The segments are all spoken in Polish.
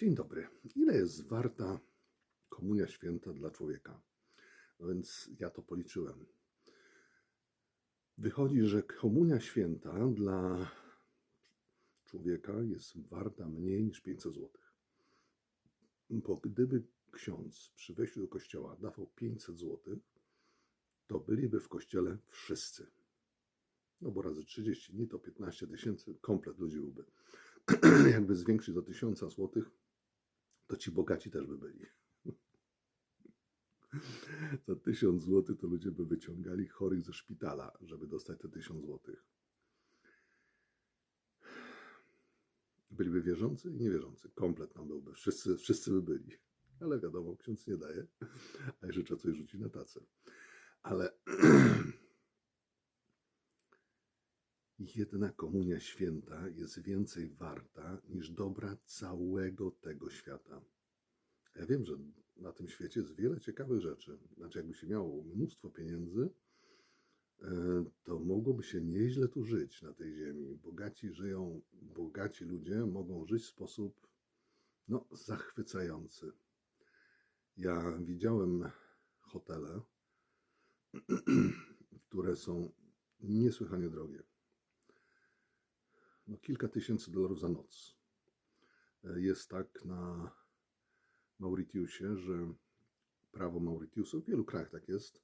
Dzień dobry. Ile jest warta komunia święta dla człowieka? No więc ja to policzyłem. Wychodzi, że komunia święta dla człowieka jest warta mniej niż 500 zł. Bo gdyby ksiądz przy wejściu do kościoła dawał 500 zł, to byliby w kościele wszyscy. No bo razy 30 dni to 15 tysięcy, komplet ludzi byłby. Jakby zwiększyć do 1000 złotych, to ci bogaci też by byli. Za 1000 zł to ludzie by wyciągali chorych ze szpitala, żeby dostać te 1000 złotych. Byliby wierzący i niewierzący. Komplet nam byłby. Wszyscy, wszyscy by byli. Ale wiadomo, ksiądz nie daje, a jeszcze trzeba coś rzucić na tacę. Ale jedna komunia święta jest więcej warta niż dobra całego tego świata. Ja wiem, że na tym świecie jest wiele ciekawych rzeczy. Znaczy, jakby się miało mnóstwo pieniędzy, e, to mogłoby się nieźle tu żyć na tej ziemi. Bogaci żyją, bogaci ludzie mogą żyć w sposób no, zachwycający. Ja widziałem hotele, które są niesłychanie drogie. No, kilka tysięcy dolarów za noc. E, Jest tak na Mauritiusie, że prawo Mauritiusu, w wielu krajach tak jest,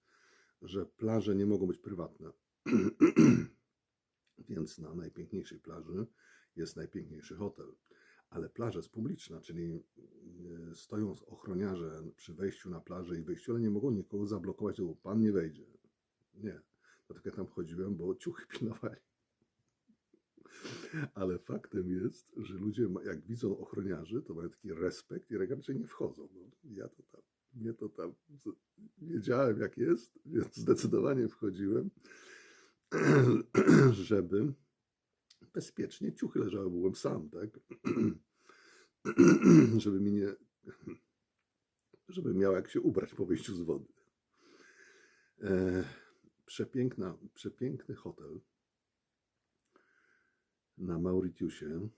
że plaże nie mogą być prywatne. Więc na najpiękniejszej plaży jest najpiękniejszy hotel. Ale plaża jest publiczna, czyli e, stoją ochroniarze przy wejściu na plażę i wyjściu, ale nie mogą nikogo zablokować, bo pan nie wejdzie. Nie. Dlatego ja tam chodziłem, bo ciuchy pilnowali. Ale faktem jest, że ludzie, jak widzą ochroniarzy, to mają taki respekt i raczej nie wchodzą. No, ja to tam, mnie to tam, wiedziałem jak jest, więc zdecydowanie wchodziłem, żeby bezpiecznie ciuchy leżały, byłem sam, tak? żeby mi nie, żeby miał jak się ubrać po wyjściu z wody. E, przepiękna, przepiękny hotel na Mauritiusie.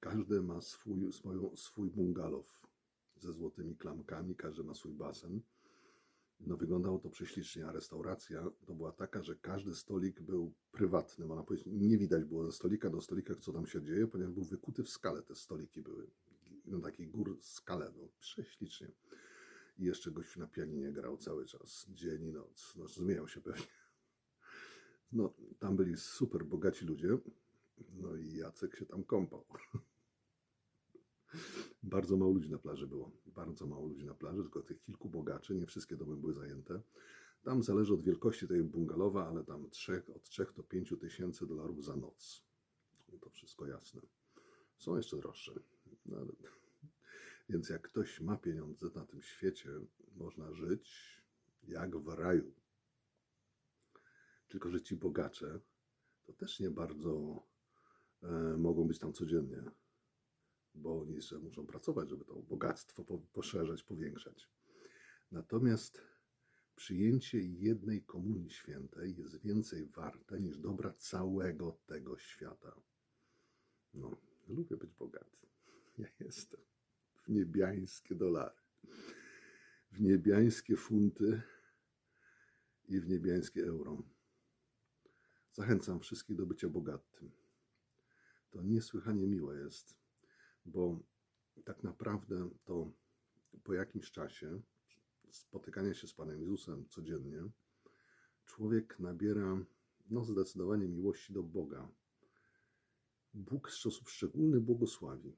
Każdy ma swój, swoją, swój bungalow ze złotymi klamkami, każdy ma swój basen. No wyglądało to prześlicznie, a restauracja to była taka, że każdy stolik był prywatny. Można powiedzieć, nie widać było ze stolika do stolika, co tam się dzieje, ponieważ był wykuty w skale. Te stoliki były na takiej gór skale, no prześlicznie. I jeszcze gościu na pianinie grał cały czas, dzień i noc. No, zmieniał się pewnie. No, tam byli super bogaci ludzie. Jacek się tam kąpał. Bardzo mało ludzi na plaży było. Bardzo mało ludzi na plaży, tylko tych kilku bogaczy. Nie wszystkie domy były zajęte. Tam zależy od wielkości tej bungalowa, ale tam trzech, od 3 do 5 tysięcy dolarów za noc. No to wszystko jasne. Są jeszcze droższe. No, ale... Więc jak ktoś ma pieniądze na tym świecie, można żyć jak w raju. Tylko, że ci bogacze to też nie bardzo mogą być tam codziennie, bo oni jeszcze muszą pracować, żeby to bogactwo po, poszerzać, powiększać. Natomiast przyjęcie jednej komunii świętej jest więcej warte niż dobra całego tego świata. No, lubię być bogaty. Ja jestem. W niebiańskie dolary, w niebiańskie funty i w niebiańskie euro. Zachęcam wszystkich do bycia bogatym. To niesłychanie miłe jest, bo tak naprawdę to po jakimś czasie spotykania się z Panem Jezusem codziennie, człowiek nabiera no, zdecydowanie miłości do Boga. Bóg w sposób szczególny błogosławi,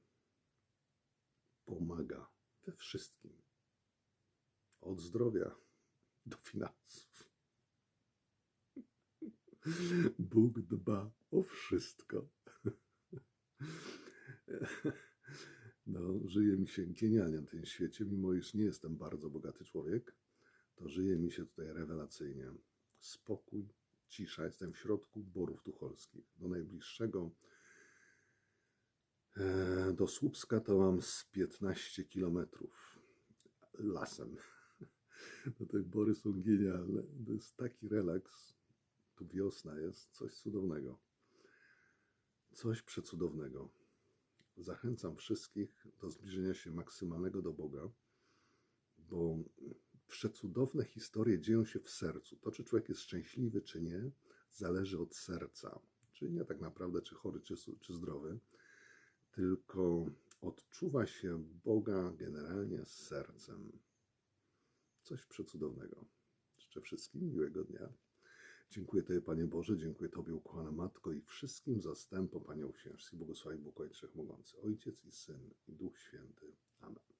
pomaga we wszystkim. Od zdrowia do finansów. Bóg dba o wszystko. No, żyje mi się genialnie na tym świecie, mimo iż nie jestem bardzo bogaty człowiek, to żyje mi się tutaj rewelacyjnie. Spokój, cisza. Jestem w środku borów tucholskich. Do najbliższego e, do Słupska to mam z 15 kilometrów lasem. No te bory są genialne. To jest taki relaks. Tu wiosna jest, coś cudownego. Coś przecudownego. zachęcam wszystkich do zbliżenia się maksymalnego do Boga, bo przecudowne historie dzieją się w sercu. To, czy człowiek jest szczęśliwy, czy nie, zależy od serca. Czyli nie tak naprawdę, czy chory, czy, czy zdrowy, tylko odczuwa się Boga generalnie z sercem. Coś przecudownego. Życzę wszystkim miłego dnia. Dziękuję Tobie, Panie Boże, dziękuję Tobie, ukochana Matko i wszystkim zastępom Panią Księżski. Błogosławi Bóg Ojciec Wszechmogący, Ojciec i Syn i Duch Święty. Amen.